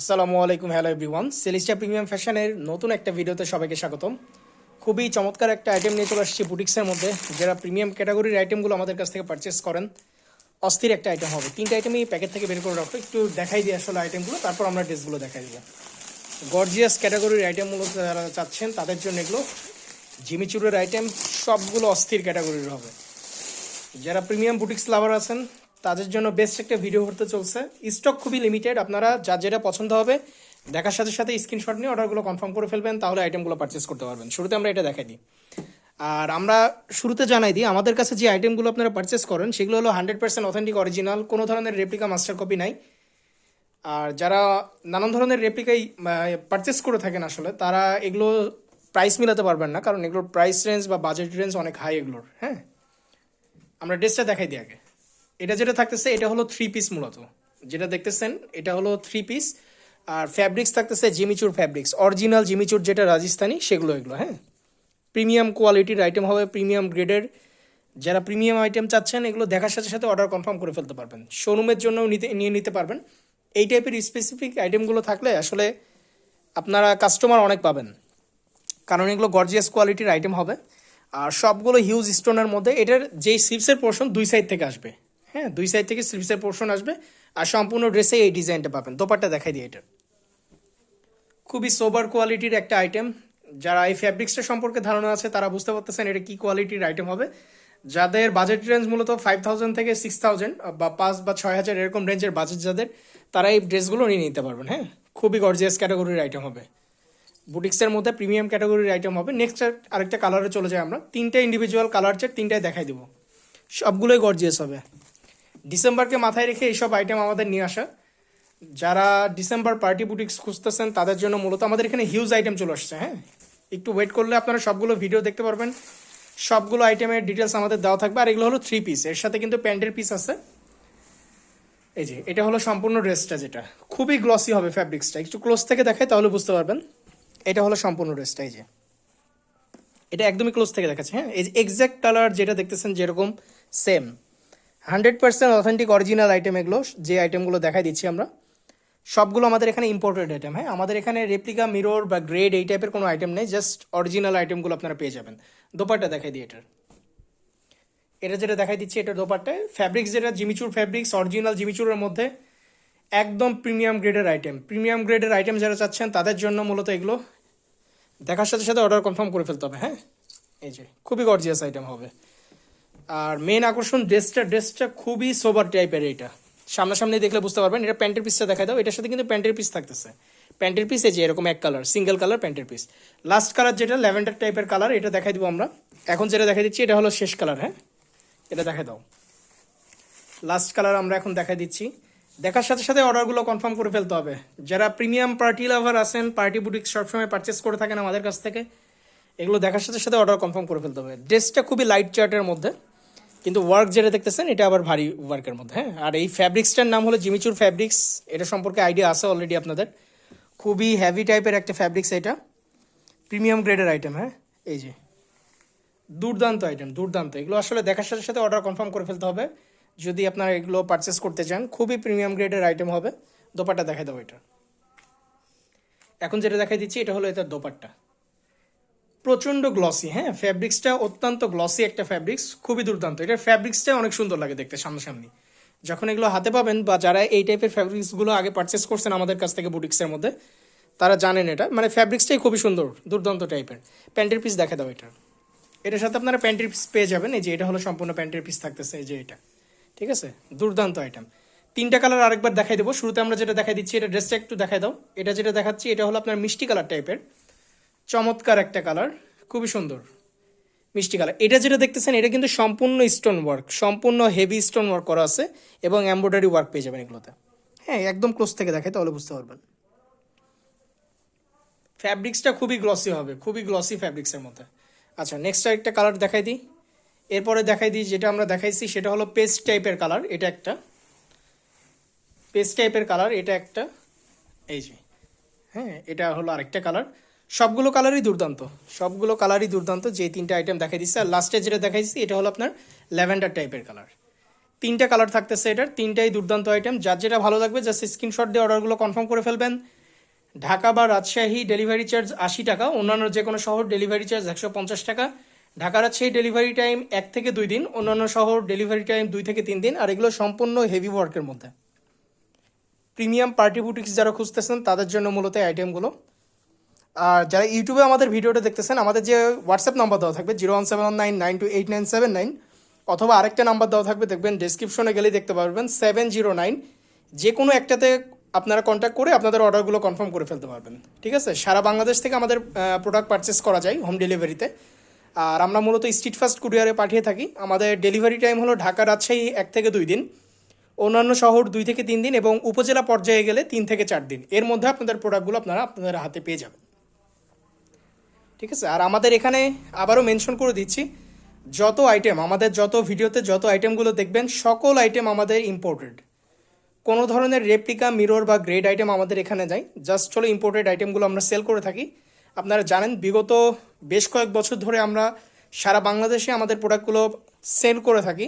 আসসালামু আলাইকুম, hello everyone. সেলিস্টা premium ফ্যাশনের নতুন একটা ভিডিওতে সবাইকে স্বাগতম। খুবই চমৎকার একটা আইটেম নিয়ে চলে আসছি বুটিক্সের মধ্যে। যারা প্রিমিয়াম ক্যাটাগরির আইটেমগুলো আমাদের কাছ থেকে পারচেস করেন, অস্থির একটা আইটেম হবে। তিনটা আইটেমই প্যাকেট থেকে বের করে রাখো। একটু দেখাই দিই আসলে আইটেমগুলো তারপর আমরা ড্রেসগুলো দেখাই দিব। গর্জিয়াস ক্যাটাগরির আইটেমগুলো যারা চাচ্ছেন, তাদের জন্য এগুলো জিমিচুরের আইটেম সবগুলো অস্থির ক্যাটাগরির হবে। যারা প্রিমিয়াম বুটিক্স লাভার আছেন তাদের জন্য বেস্ট একটা ভিডিও করতে চলছে। স্টক খুবই লিমিটেড আপনারা যা যেটা পছন্দ হবে, দেখার সাথে সাথে স্ক্রিনশট নিয়ে অর্ডারগুলো কনফার্ম করে ফেলবেন, তাহলে আইটেমগুলো পারচেস করতে পারবেন। শুরুতে আমরা এটা দেখাই দিই। আর আমরা শুরুতে জানাই দিই, আমাদের কাছে যে আইটেমগুলো আপনারা পারচেস করেন, সেগুলো হলো হান্ড্রেড পার্সেন্ট অথেন্টিক অরিজিনাল কোনো ধরনের রেপ্লিকা মাস্টার কপি নাই। আর যারা নানান ধরনের রেপ্লিকাই পারচেস করে থাকেন আসলে, তারা এগুলো প্রাইস মিলাতে পারবেন না, কারণ এগুলোর প্রাইস রেঞ্জ বা বাজেট রেঞ্জ অনেক হাই এগুলোর হ্যাঁ? আমরা ড্রেসটা দেখাই দিই আগে। এটা যেটা থাকতেছে, এটা হলো থ্রি পিস মূলত। যেটা দেখতেছেন, এটা হলো থ্রি পিস আর ফ্যাব্রিক্স থাকতেছে জিমিচুর ফ্যাব্রিক্স অরিজিনাল জিমিচুর যেটা রাজস্থানি, সেগুলো এগুলো হ্যাঁ? প্রিমিয়াম কোয়ালিটির আইটেম হবে প্রিমিয়াম গ্রেডের যারা প্রিমিয়াম আইটেম চাচ্ছেন, এগুলো দেখার সাথে সাথে অর্ডার কনফার্ম করে ফেলতে পারবেন। শোরুমের জন্যও নিতে, নিয়ে নিতে পারবেন। এই টাইপের স্পেসিফিক আইটেমগুলো থাকলে আসলে আপনারা কাস্টমার অনেক পাবেন। কারণ এগুলো গর্জিয়াস কোয়ালিটির আইটেম হবে। আর সবগুলো হিউজ স্টোনের মধ্যে, এটার যেই স্লিপসের পোর্শন দুই সাইড থেকে আসবে। হ্যাঁ দুই সাইড থেকে স্লিপসের পোর্শন আসবে আর সম্পূর্ণ ড্রেসে এই ডিজাইনটা পাবেন। দোপারটা দেখাই দিই এটার খুবই সোবার কোয়ালিটির একটা আইটেম যারা এই ফ্যাব্রিক্সটা সম্পর্কে ধারণা আছে, তারা বুঝতে পারতেছেন এটা কি কোয়ালিটির আইটেম হবে। যাদের বাজেট রেঞ্জ মূলত ফাইভ থাউজেন্ড থেকে সিক্স থাউজেন্ড বা পাঁচ বা ছয় হাজার এরকম রেঞ্জের বাজেট যাদের, তারা এই ড্রেসগুলো নিয়ে নিতে পারবেন হ্যাঁ। খুবই গর্জিয়াস ক্যাটাগরির আইটেম হবে। বুটিক্সের মধ্যে প্রিমিয়াম ক্যাটাগরির আইটেম হবে। নেক্সট আরেকটা কালারে চলে যাই আমরা। তিনটা ইন্ডিভিজুয়াল কালার চেট তিনটায় দেখাই দেবো। সবগুলোই গর্জিয়াস হবে। ডিসেম্বরকে মাথায় রেখে এইসব আইটেম আমাদের নিয়ে আসা। যারা ডিসেম্বর পার্টি বুটিক্স খুঁজতেছেন, তাদের জন্য মূলত আমাদের এখানে হিউজ আইটেম চলে আসছে হ্যাঁ? একটু ওয়েট করলে আপনারা সবগুলো ভিডিও দেখতে পারবেন। সবগুলো আইটেমের ডিটেলস আমাদের দেওয়া থাকবে, আর এগুলো হলো থ্রি পিস এর সাথে কিন্তু প্যান্টের পিস আছে। এই যে, এটা হলো সম্পূর্ণ ড্রেসটা যেটা। খুবই গ্লসি হবে ফ্যাব্রিক্সটা একটু ক্লোজ থেকে দেখায় তাহলে বুঝতে পারবেন। এটা হলো সম্পূর্ণ ড্রেসটা এই যে। এটা একদমই ক্লোজ থেকে দেখাচ্ছে হ্যাঁ? এই যে এক্স্যাক্ট কালার যেটা দেখতেছেন যেরকম same hundred percent authentic original item এগুলো, যে আইটেমগুলো দেখাই দিচ্ছি আমরা, সবগুলো আমাদের এখানে ইম্পোর্টেড আইটেম হ্যাঁ? আমাদের এখানে রেপ্লিকা মিরর বা গ্রেড এই টাইপের কোনো আইটেম নেই জাস্ট অরিজিনাল আইটেমগুলো আপনারা পেয়ে যাবেন। দোপারটা দেখাই দিই এটার। এটা যেটা দেখাই দিচ্ছি এটার দোপারটায় ফ্যাব্রিক্স যেটা জিমিচুর ফ্যাব্রিক্স অরিজিনাল জিমিচুরের মধ্যে একদম প্রিমিয়াম গ্রেডের আইটেম প্রিমিয়াম গ্রেডের আইটেম যারা চাচ্ছেন, তাদের জন্য মূলত এগুলো দেখার সাথে সাথে অর্ডার কনফার্ম করে ফেলতে হবে হ্যাঁ? এই যে, খুবই গর্জিয়াস আইটেম হবে। আর মেন আকর্ষণ ড্রেসটা ড্রেসটা খুবই সোবার টাইপের এটা। সামনাসামনি দেখলে বুঝতে পারবেন, এটা প্যান্টের পিসটা দেখা দাও, এটার সাথে কিন্তু প্যান্টের পিস থাকতেছে। প্যান্টের পিস এই যে এরকম এক কালার সিঙ্গেল কালার প্যান্টের পিস লাস্ট কালার যেটা ল্যাভেন্ডার টাইপের কালার এটা দেখাই দিব আমরা। এখন যেটা দেখাই দিচ্ছি, এটা হলো শেষ কালার হ্যাঁ? এটা দেখাই দাও। লাস্ট কালার আমরা এখন দেখাই দিচ্ছি। দেখার সাথে সাথে অর্ডারগুলো কনফার্ম করে ফেলতে হবে। যারা প্রিমিয়াম পার্টি লাভার আছেন পার্টি বুটিক সবসময় পারচেস করে থাকেন আমাদের কাছ থেকে, এগুলো দেখার সাথে সাথে অর্ডার কনফার্ম করে ফেলতে হবে। ড্রেসটা খুবই লাইট চার্টের মধ্যে। কিন্তু ওয়ার্ক যেটা দেখতেছেন, এটা আবার ভারী ওয়ার্কের মধ্যে হ্যাঁ? আর এই ফ্যাব্রিক্সটার নাম হলো জিমিচুর ফ্যাব্রিক্স এটা সম্পর্কে আইডিয়া আছে অলরেডি আপনাদের। খুবই হ্যাভি টাইপের একটা ফ্যাব্রিক্স এটা। প্রিমিয়াম গ্রেডের আইটেম হ্যাঁ? এই যে। দুর্দান্ত আইটেম দুর্দান্ত। এগুলো আসলে দেখার সাথে সাথে অর্ডার কনফার্ম করে ফেলতে হবে। যদি আপনারা এগুলো পারচেস করতে চান, খুবই প্রিমিয়াম গ্রেডের আইটেম হবে। দোপাট্টা দেখাই দাও এটা। এখন যেটা দেখাই দিচ্ছি, এটা হলো এটার দোপাট্টা। প্রচণ্ড গ্লসি হ্যাঁ? ফ্যাব্রিক্সটা অত্যন্ত গ্লসি একটা ফ্যাব্রিক্স খুবই দুর্দান্ত। এটার ফ্যাব্রিক্সটা অনেক সুন্দর লাগে দেখতে সামনাসামনি। যখন এগুলো হাতে পাবেন বা যারা এই টাইপের ফ্যাব্রিক্সগুলো আগে পারচেস করছেন আমাদের কাছ থেকে বুটিক্সের মধ্যে, তারা জানেন এটা। মানে ফ্যাব্রিক্সটাই খুবই সুন্দর, দুর্দান্ত টাইপের প্যান্টের পিস দেখা দাও এটা। এটার সাথে আপনারা প্যান্টের পিস পেয়ে যাবেন। এই যে এটা হলো সম্পূর্ণ প্যান্টের পিস থাকতেছে, এই যে এটা। ঠিক আছে? দুর্দান্ত আইটেম তিনটা কালার আরেকবার দেখাই দেবো। শুরুতে আমরা যেটা দেখাই দিচ্ছি, এটা ড্রেসটা একটু দেখাই দাও। এটা যেটা দেখাচ্ছি, এটা হলো আপনার মিষ্টি কালার টাইপের চমৎকার একটা কালার খুবই সুন্দর, মিষ্টি কালার এটা যেটা দেখতেছেন, এটা কিন্তু সম্পূর্ণ স্টোন ওয়ার্ক সম্পূর্ণ হেভি স্টোন ওয়ার্ক করা আছে এবং এমব্রয়ডারি ওয়ার্ক পেয়ে যাবেন এগুলোতে। হ্যাঁ একদম ক্লোজ থেকে দেখাই, তাহলে বুঝতে পারবেন। ফ্যাব্রিক্সটা খুবই গ্লসি হবে, খুবই গ্লসি ফ্যাব্রিক্সের মধ্যে। আচ্ছা নেক্সট আরেকটা কালার দেখাই দিই। এরপরে দেখাই দিই, যেটা আমরা দেখাইছি, সেটা হলো পেস্ট টাইপের কালার এটা একটা। পেস্ট টাইপের কালার এটা একটা, এই যে হ্যাঁ এটা হলো আরেকটা কালার সবগুলো কালারই দুর্দান্ত। সবগুলো কালারই দুর্দান্ত, যে তিনটা আইটেম দেখাই দিচ্ছে। আর লাস্টে যেটা দেখাইছি এটা হলো আপনার ল্যাভেন্ডার টাইপের কালার তিনটা কালার থাকতেছে এটার, তিনটাই দুর্দান্ত আইটেম যার যেটা ভালো লাগবে জাস্ট স্ক্রিনশট দিয়ে অর্ডারগুলো কনফার্ম করে ফেলবেন। ঢাকা বা রাজশাহী ডেলিভারি চার্জ আশি টাকা, অন্যান্য যে কোনো শহর ডেলিভারি চার্জ একশো পঞ্চাশ টাকা। ঢাকা, রাজশাহী ডেলিভারি টাইম এক থেকে দুই দিন, অন্যান্য শহর ডেলিভারি টাইম দুই থেকে তিন দিন, আর এগুলো সম্পূর্ণ হেভি ওয়ার্কের মধ্যে। প্রিমিয়াম পার্টি বুটিক্স যারা খুঁজতেছেন, তাদের জন্য মূলত আইটেমগুলো আর যারা ইউটিউবে আমাদের ভিডিওটা দেখতেছেন, আমাদের যে হোয়াটসঅ্যাপ নাম্বার দেওয়া থাকবে zero one seven one nine nine two eight nine seven nine, অথবা আরেকটা নাম্বার দেওয়া থাকবে, দেখবেন ডিসক্রিপশনে গেলেই দেখতে পারবেন সেভেন জিরো নাইন যে কোনো একটাতে আপনারা কন্ট্যাক্ট করে আপনাদের অর্ডারগুলো কনফার্ম করে ফেলতে পারবেন। ঠিক আছে? সারা বাংলাদেশ থেকে আমাদের প্রোডাক্ট পারচেস করা যায় হোম ডেলিভারিতে আর আমরা মূলত স্ট্রিট ফাস্ট কুরিয়ারে পাঠিয়ে থাকি। আমাদের ডেলিভারি টাইম হলো ঢাকা রাজশাহী এক থেকে দুই দিন। অন্যান্য শহর দুই থেকে তিন দিন এবং উপজেলা পর্যায়ে গেলে তিন থেকে চার দিন। এর মধ্যে আপনাদের প্রোডাক্টগুলো আপনারা আপনাদের হাতে পেয়ে যাবেন। ঠিক আছে? আর আমাদের এখানে আবারও মেনশন করে দিচ্ছি, যত আইটেম আমাদের যত ভিডিওতে যত আইটেমগুলো দেখবেন, সকল আইটেম আমাদের ইম্পোর্টেড কোনো ধরনের রেপ্লিকা মিরর বা গ্রেড আইটেম আমাদের এখানে যায় জাস্ট হলো ইম্পোর্টেড আইটেমগুলো আমরা সেল করে থাকি। আপনারা জানেন, বিগত বেশ কয়েক বছর ধরে আমরা সারা বাংলাদেশে আমাদের প্রোডাক্টগুলো সেল করে থাকি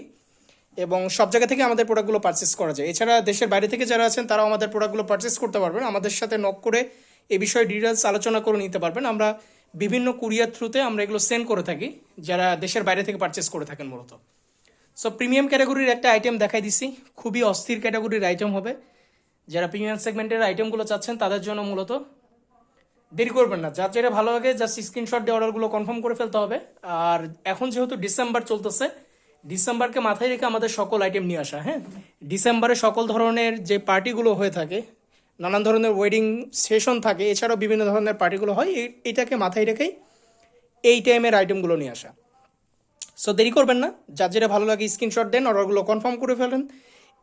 এবং সব জায়গা থেকে আমাদের প্রোডাক্টগুলো পারচেস করা যায়। এছাড়া দেশের বাইরে থেকে যারা আছেন, তারাও আমাদের প্রোডাক্টগুলো পারচেস করতে পারবেন। আমাদের সাথে নক করে এ বিষয়ে ডিটেলস আলোচনা করে নিতে পারবেন। আমরা বিভিন্ন কুরিয়ার থ্রুতে আমরা এগুলো সেন্ড করে থাকি, যারা দেশের বাইরে থেকে পারচেস করে থাকেন মূলত। সো প্রিমিয়াম ক্যাটাগরির একটা আইটেম দেখাই দিছি। খুবই অস্থির ক্যাটাগরির আইটেম হবে। যারা প্রিমিয়াম সেগমেন্টের আইটেমগুলো চাচ্ছেন, তাদের জন্য মূলত দেরি করবেন না। যার যেটা ভালো লাগে জাস্ট স্ক্রিনশট দিয়ে অর্ডারগুলো কনফার্ম করে ফেলতে হবে। আর এখন যেহেতু ডিসেম্বর চলতেছে ডিসেম্বরকে মাথায় রেখে আমাদের সকল আইটেম নিয়ে আসা হ্যাঁ? ডিসেম্বরে সকল ধরনের যে পার্টিগুলো হয়ে থাকে নানান ধরনের ওয়েডিং সেশন থাকে, এছাড়াও বিভিন্ন ধরনের পার্টিগুলো হয় এটাকে মাথায় রেখেই এই টাইমের আইটেমগুলো নিয়ে আসা। সো দেরি করবেন না, যার যেটা ভালো লাগে স্ক্রিনশট দেন অর্ডারগুলো কনফার্ম করে ফেলেন।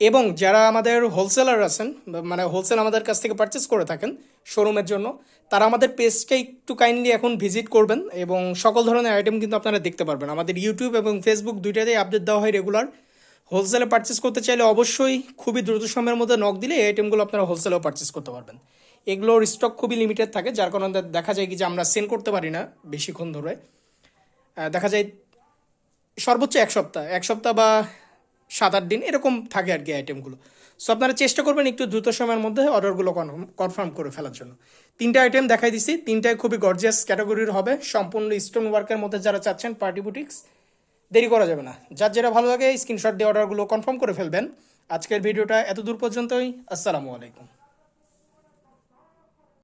এবং যারা আমাদের হোলসেলার আছেন মানে হোলসেল আমাদের কাছ থেকে পারচেস করে থাকেন শোরুমের জন্য, তারা আমাদের পেজটা একটু কাইন্ডলি এখন ভিজিট করবেন এবং সকল ধরনের আইটেম কিন্তু আপনারা দেখতে পারবেন। আমাদের ইউটিউব এবং ফেসবুক দুইটাতেই আপডেট দেওয়া হয় রেগুলার হোলসেলে পারচেস করতে চাইলে অবশ্যই খুবই দ্রুত সময়ের মধ্যে নক দিলে এই আইটেমগুলো আপনারা হোলসেলেও পারচেস করতে পারবেন। এগুলোর স্টক খুবই লিমিটেড থাকে, যার কারণে দেখা যায় কি যে আমরা সেল করতে পারি না বেশিক্ষণ ধরে। দেখা যায় সর্বোচ্চ এক সপ্তাহ এক সপ্তাহ বা সাত আট দিন এরকম থাকে আর কি আইটেমগুলো সো আপনারা চেষ্টা করবেন একটু দ্রুত সময়ের মধ্যে অর্ডারগুলো কনফার্ম করে ফেলার জন্য। তিনটা আইটেম দেখাই দিছি, তিনটাই খুবই গর্জিয়াস ক্যাটাগরির হবে। সম্পূর্ণ স্টোন ওয়ার্কের মধ্যে যারা চাচ্ছেন পার্টি বুটিক্স দেরি করা যাবে না। যার যেটা ভালো লাগে স্ক্রিনশট দিয়ে অর্ডারগুলো কনফার্ম করে ফেলবেন। আজকের ভিডিওটা এত দূর পর্যন্তই। আসসালামু আলাইকুম।